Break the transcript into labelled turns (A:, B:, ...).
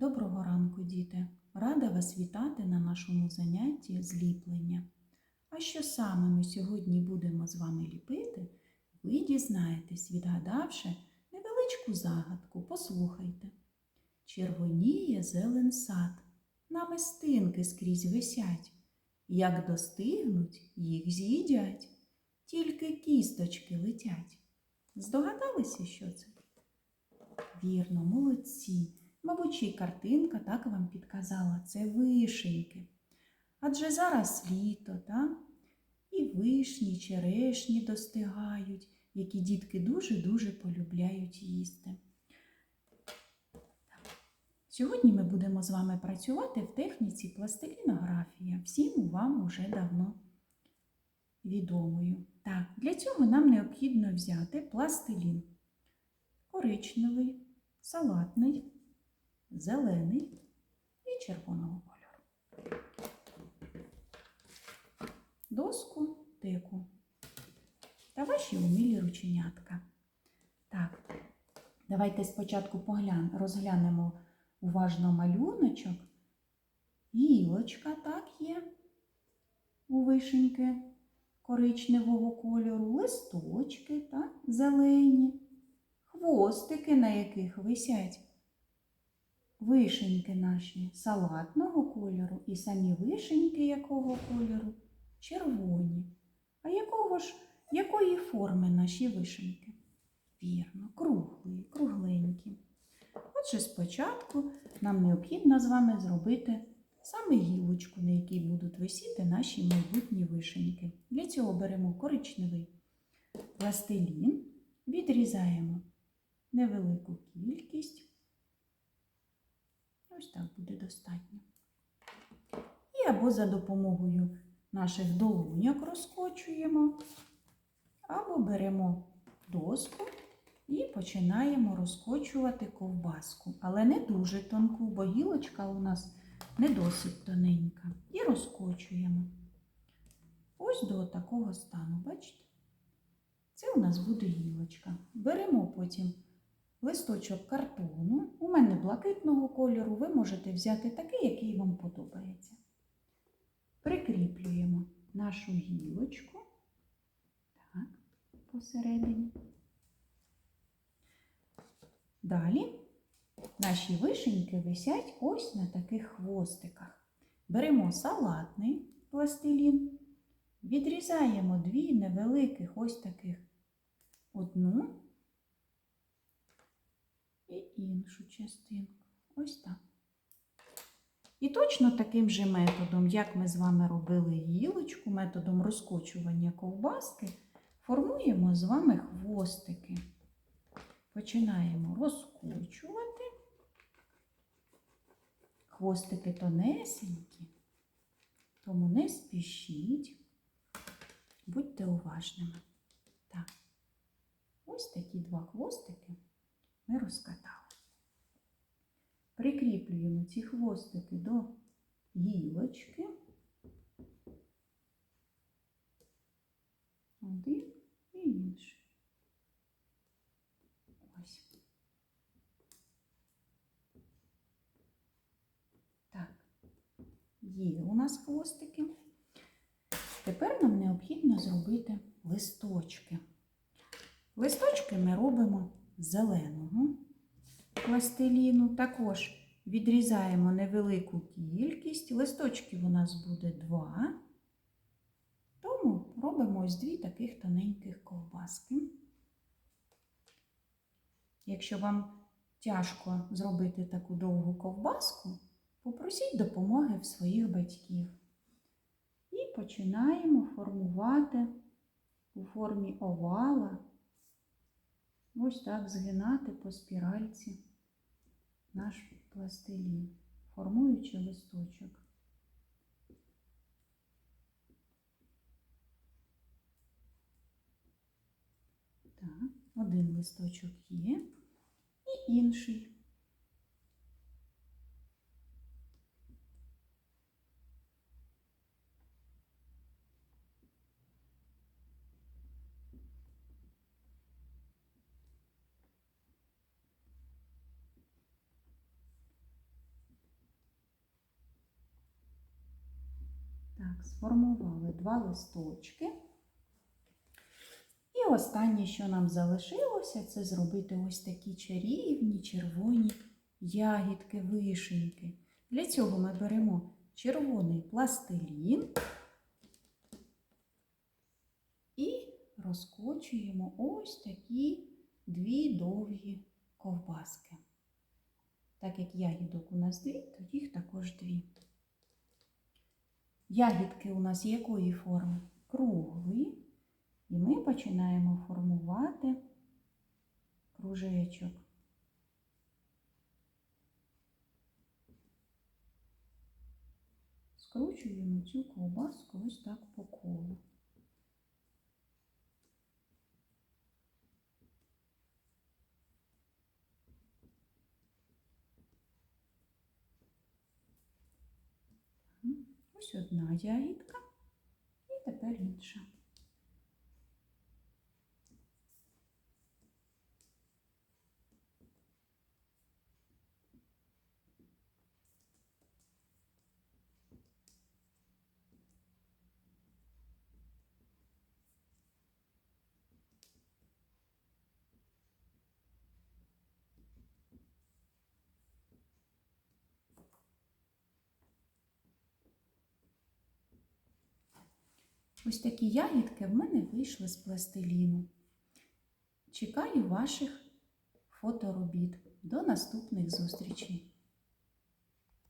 A: Доброго ранку, діти! Рада вас вітати на нашому занятті зліплення. А що саме ми сьогодні будемо з вами ліпити, ви дізнаєтесь, відгадавши невеличку загадку. Послухайте. Червоніє зелен сад, намистинки скрізь висять. Як достигнуть, їх з'їдять, тільки кісточки летять. Здогадалися, що це? Вірно, молодці. Мабуть, й картинка так вам підказала. Це вишеньки. Адже зараз літо, так? І вишні, черешні достигають, які дітки дуже-дуже полюбляють їсти. Сьогодні ми будемо з вами працювати в техніці пластилінографія. Всім вам уже давно відомою. Так, для цього нам необхідно взяти пластилін коричневий, салатний, зелений і червоного кольору. Доску теку та ваші умілі рученятка. Так, давайте спочатку поглян, розглянемо уважно малюночок. Гілочка, так є, у вишеньки коричневого кольору, листочки, так, зелені, хвостики, на яких висять вишеньки наші салатного кольору і самі вишеньки якого кольору червоні. А якого ж, якої форми наші вишеньки? Вірно, круглі, кругленькі. Отже, спочатку нам необхідно з вами зробити саме гілочку, на якій будуть висіти наші майбутні вишеньки. Для цього беремо коричневий пластилін, відрізаємо невелику кількість. Ось так буде достатньо. І або за допомогою наших долоняк розкочуємо, або беремо доску і починаємо розкочувати ковбаску. Але не дуже тонку, бо гілочка у нас не досить тоненька. І розкочуємо. Ось до такого стану, бачите? Це у нас буде гілочка. Беремо потім листочок картону. У мене блакитного кольору, ви можете взяти такий, який вам подобається. Прикріплюємо нашу гілочку так, посередині. Далі наші вишеньки висять ось на таких хвостиках. Беремо салатний пластилін, відрізаємо дві невеликих ось таких одну і іншу частинку. Ось так. І точно таким же методом, як ми з вами робили гілочку, методом розкочування ковбаски, формуємо з вами хвостики. Починаємо розкочувати. Хвостики тонесенькі, тому не спішіть, будьте уважними. Так, ось такі два хвостики ми розкатали. Прикріплюємо ці хвостики до гілочки. Один і інший. Так, є у нас хвостики. Тепер нам необхідно зробити листочки. Листочки ми робимо зеленого пластиліну. Також відрізаємо невелику кількість. Листочків у нас буде два. Тому робимо ось дві таких тоненьких ковбаски. Якщо вам тяжко зробити таку довгу ковбаску, попросіть допомоги в своїх батьків. І починаємо формувати у формі овала, ось так згинати по спіральці наш пластилін, формуючи листочок. Так, один листочок є і інший. Так, сформували два листочки. І останнє, що нам залишилося, це зробити ось такі чарівні червоні ягідки вишеньки. Для цього ми беремо червоний пластилін і розкочуємо ось такі дві довгі ковбаски. Так як ягідок у нас дві, то їх також дві. Ягідки у нас якої форми? Круглої. І ми починаємо формувати кружечок. Скручуємо цю ковбаску ось так по колу. Ось одна ягідка і тепер інша. Ось такі ягідки в мене вийшли з пластиліну. Чекаю ваших фоторобіт. До наступних зустрічей!